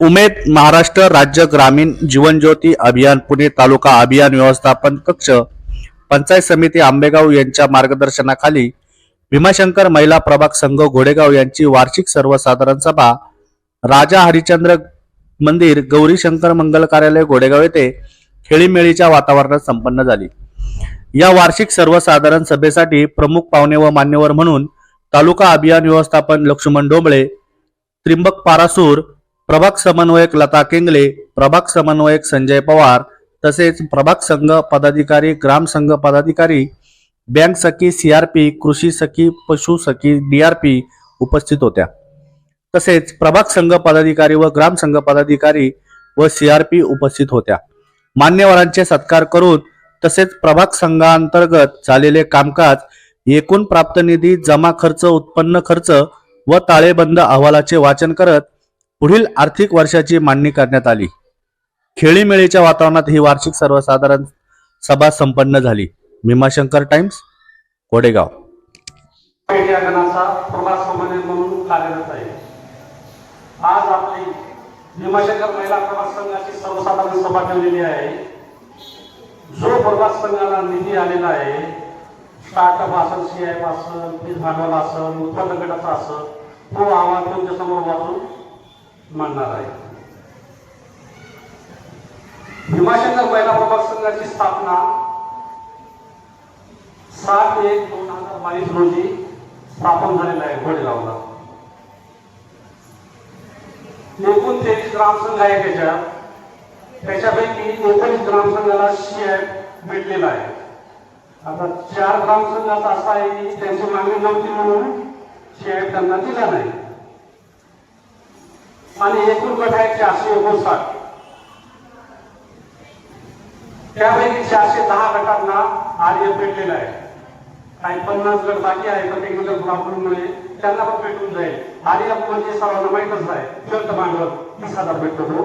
उमेद महाराष्ट्र राज्य ग्रामीण जीवनज्योती अभियान पुणे तालुका अभियान व्यवस्थापन कक्ष पंचायत समिती आंबेगाव यांच्या मार्गदर्शनाखाली भीमाशंकर महिला प्रभाग संघ घोडेगाव यांची वार्षिक सर्वसाधारण सभा राजा हरिचंद्र मंदिर गौरी शंकर मंगल कार्यालय घोडेगाव येथे खेळीमेळीच्या वातावरणात संपन्न झाली. या वार्षिक सर्वसाधारण सभेसाठी प्रमुख पाहुणे व मान्यवर म्हणून तालुका अभियान व्यवस्थापन लक्ष्मण डोंबळे त्रिंबक पारासूर प्रभाग समन्वयक लता केंगले प्रभाग समन्वयक संजय पवार तसेच प्रभाग संघ पदाधिकारी ग्रामसंघ पदाधिकारी बँक सखी सीआरपी कृषी सखी पशु सखी डीआरपी उपस्थित होत्या. तसेच प्रभाग संघ पदाधिकारी व ग्रामसंघ पदाधिकारी व सीआरपी उपस्थित होत्या. मान्यवरांचे सत्कार करून तसेच प्रभाग संघांतर्गत झालेले कामकाज एकूण प्राप्त निधी जमा खर्च उत्पन्न खर्च व ताळेबंद अहवालाचे वाचन करत पुढील आर्थिक वर्षाची मांडणी करण्यात आली. खेळीमेळीच्या वातावरणात ही वार्षिक सर्वसाधारण सभा संपन्न झाली. भीमाशंकर टाइम्स कोडेगाव. आज आपली भीमाशंकर महिला प्रवास संघाची सर्वसाधारण सभा ठेवलेली आहे. जो प्रवास संघाला निधी आलेला आहे स्टार्टअप असेल सी आय असेल बीज भांडवल असेल उत्पन्न गटाचा असेल तो आव्हान तुमच्यासमोर वाचून मानणार आहे. भीमाशंकर महिला प्रभाग संघाची स्थापना सात एक दोन हजार बावीस रोजी स्थापन झालेला आहे घोडेगावला एकूण तेवीस ग्रामसंघ आहे त्याच्यात त्याच्यापैकी एकोणीस ग्रामसंघाला शेअर भेटलेला आहे. आता चार ग्रामसंघाचा असा आहे की त्यांची मागणी नव्हती म्हणून शेअर त्यांना दिला नाही. आणि एकूण गट आहे चारशे एकोणसाठ त्यापैकी चारशे दहा गटांना आर्य भेटलेला आहे. काही पन्नास गट बाकी आहे टेक्निकल प्रॉब्लेममुळे त्यांना पण भेटून जाईल. आर्य म्हणजे सर्वांना माहीतच आहे. शर्त भांडवल तीस हजार भेटतो तो.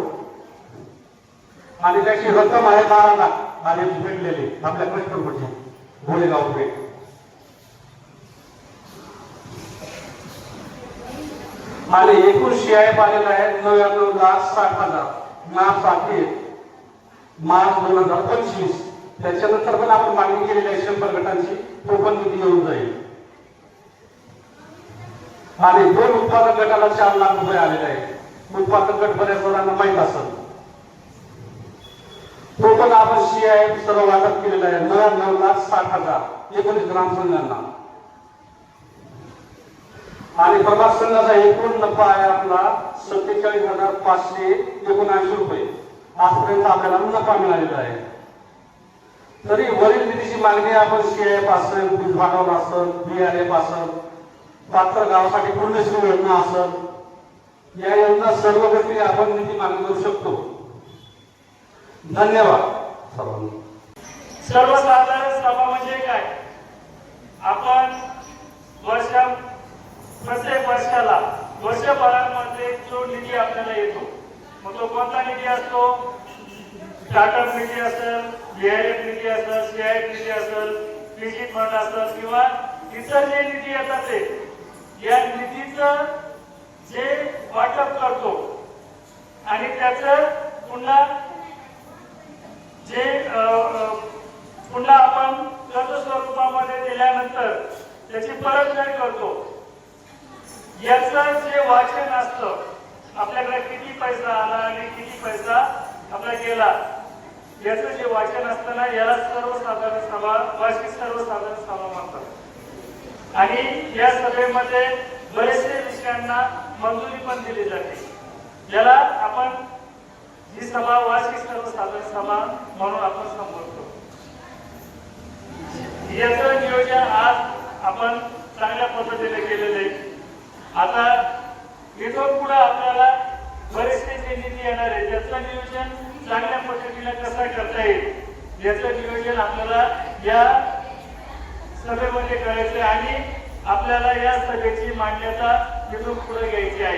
आणि त्याची रक्कम आहे बारा लाख. आर्य भेटलेली आपल्या कस्टमरची घोडेगाव भेट आणि एकूण शिआय पाहिलेला आहे नव्याण्णव लाख साठ हजार. मार्च अखेर मार्च दोन हजार पंचवीस. त्याच्यानंतर पण आपण मागणी केलेली आहे शंभर गटांची. तो पण निधी येऊन जाईल. आणि दोन उत्पादक गटाला चार लाख रुपये आलेले आहेत. उत्पादक गट बऱ्याच जणांना माहीत असेल. तो पण आपण सीआय सर्व वाटप केलेला आहे. नव्याण्णव लाख साठ हजार. एकोणीस ग्रामसंघांना. आणि प्रभाग संघाचा एकूण नफा आहे आपला सत्तेचाळीस हजार पाचशे एकोणऐंशी रुपये. आजपर्यंत आपल्याला नफा मिळालेला आहे. तरी वरील निधीची मागणी आपण सीआयएफ असेल बीज भांडवल असेल बीआरएफ असेल पात्र गावासाठी पूर्णश्री योजना असेल या योजना सर्व गती आपण निधी मागणी करू शकतो. धन्यवाद सर्वांना. सर्वसाधारण सभा म्हणजे काय? आपण वर्षा प्रत्येक वर्षाला वर्षभरामध्ये जो निधी आपल्याला येतो मग तो कोणता निधी असतो? स्टार्टअप निधी असेल बीआयएफ निधी असेल सीआयएफ निधी असेल पीजी फंड असेल किंवा इतर जे निधी येतात ते या निधीचं जे वाटप करतो आणि त्याचं पुन्हा जे पुन्हा आपण कर्ज स्वरूपामध्ये दिल्यानंतर त्याची परतफेड करतो याचं जे वाचन असतं आपल्याकडे किती पैसा आला आणि किती पैसा आपला गेला याचं जे वाचन असतं ना याला सर्वसाधारण सभा वार्षिक सर्वसाधारण सभा म्हणतात. आणि या सभेमध्ये बरेचसे विषयांना मंजुरी पण दिली जाते. याला आपण ही सभा वार्षिक सर्वसाधारण सभा म्हणून आपण संबोधतो. याचं नियोजन आज आपण चांगल्या पद्धतीने केलेलं आहे. आता इथून पुढे आपल्याला बरेचसे जे निधी येणार आहे त्याचं नियोजन चांगल्या पद्धतीने कसा करता येईल याचं नियोजन आपल्याला या सभेमध्ये करायचं आहे आणि आपल्याला या सभेची मान्यता इथून पुढे घ्यायची आहे.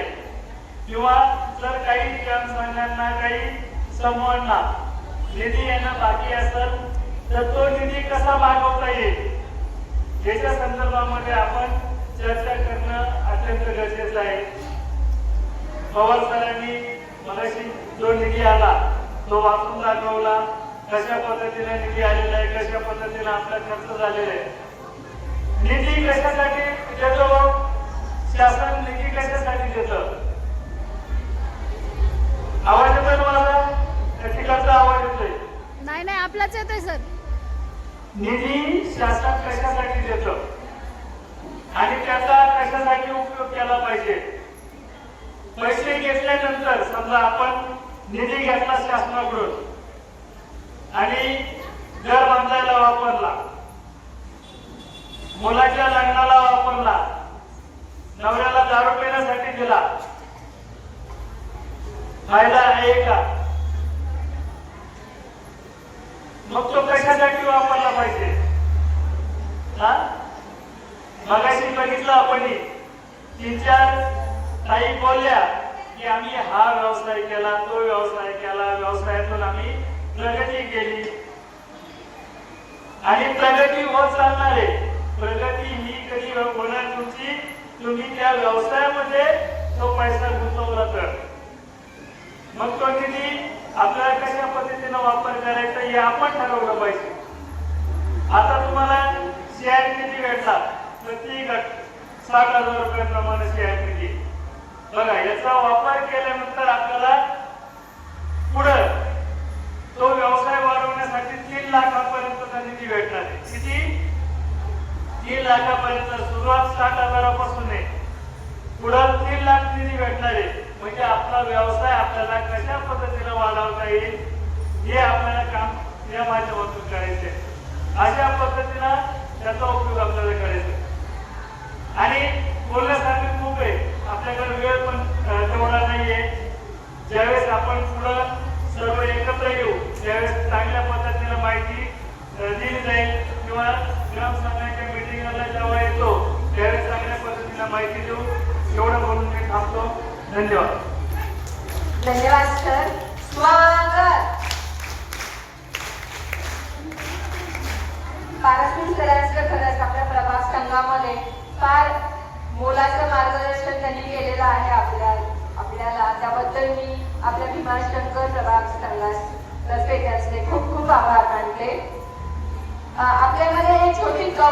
किंवा जर काही ग्रामसंघांना काही समूहांना निधी येणं बाकी असेल तर तो निधी कसा मागवता येईल याच्या संदर्भामध्ये आपण चर्चा कर अत्यंत गरजेचं आहे. पवार सरांनी मगाशी जो निधी आला तो वाचून दाखवला. कशा पद्धतीने निधी आलेला आहे कशा पद्धतीने आपला खर्च झालेला आहे. निधी कशासाठी देतो शासन निधी कशासाठी देतं? आवाज येतोय माझा त्या आवाज येतोय? नाही नाही आपलाच येतोय सर. निधी शासन कशासाठी देतं? आणि त्याचा कशासाठी उपयोग केला पाहिजे? पैसे घेतल्यानंतर समजा आपण निधी घेतला शासनाकडून आणि घर बांधायला वापरला मुलाच्या लग्नाला वापरला नवऱ्याला दारू पिण्यासाठी दिला फायदा आहे का? मग तो कशासाठी वापरला पाहिजे? हा? मगाशी बघितलं आपण तीन चार ताई बोलल्या की आम्ही हा व्यवसाय केला तो व्यवसाय केला. व्यवसायातून आम्ही प्रगती केली. आणि प्रगती होत चालणार. आहे प्रगती ही कधी होणार तुमची? तुम्ही त्या व्यवसायामध्ये तो पैसा गुंतवला तर. मग तो निधी आपल्याला कशा पद्धतीनं वापर करायचा हे आपण ठरवलं पाहिजे आता तुम्हाला शेअर निधी भेटला प्रति गट साठ हजार रुपये प्रमाणे निधी बघा याचा वापर केल्यानंतर आपल्याला पुढं तो व्यवसाय वाढवण्यासाठी तीन लाखापर्यंतचा निधी भेटणार आहे. किती? तीन लाखापर्यंत. सुरुवात साठ हजारापासून आहे. पुढं तीन लाख निधी भेटणार आहे. म्हणजे आपला व्यवसाय आपल्याला कशा पद्धतीने वाढवता येईल हे आपल्याला काम या माध्यमातून करायचे अशा पद्धतीनं त्याचा उपयोग आपल्याला करायचा आणि बोलण्यासाठी खूप आहे. आपल्याकडे वेळ पण अं, तेवढा नाहीये. ज्यावेळेस आपण पुढं सर्व एकत्र येऊ त्यावेळेस चांगल्या पद्धतीने माहिती दिली जाईल. किंवा ग्रामसंघाच्या मिटिंगला जेव्हा येतो त्यावेळेस चांगल्या पद्धतीने माहिती देऊ. एवढं बोलून मी थांबतो. धन्यवाद. धन्यवाद सर. स्वागत पारसनी सरांचं खरंच आपल्या प्रवास संघामध्ये. फार मोलाचं मार्गदर्शन त्यांनी केलेलं आहे आपल्या आपल्याला. त्याबद्दल मी आपल्या भीमाशंकर प्रभाग संघास तर्फे त्यांचे खूप खूप आभार मानले आपल्यामध्ये एक छोटी कौ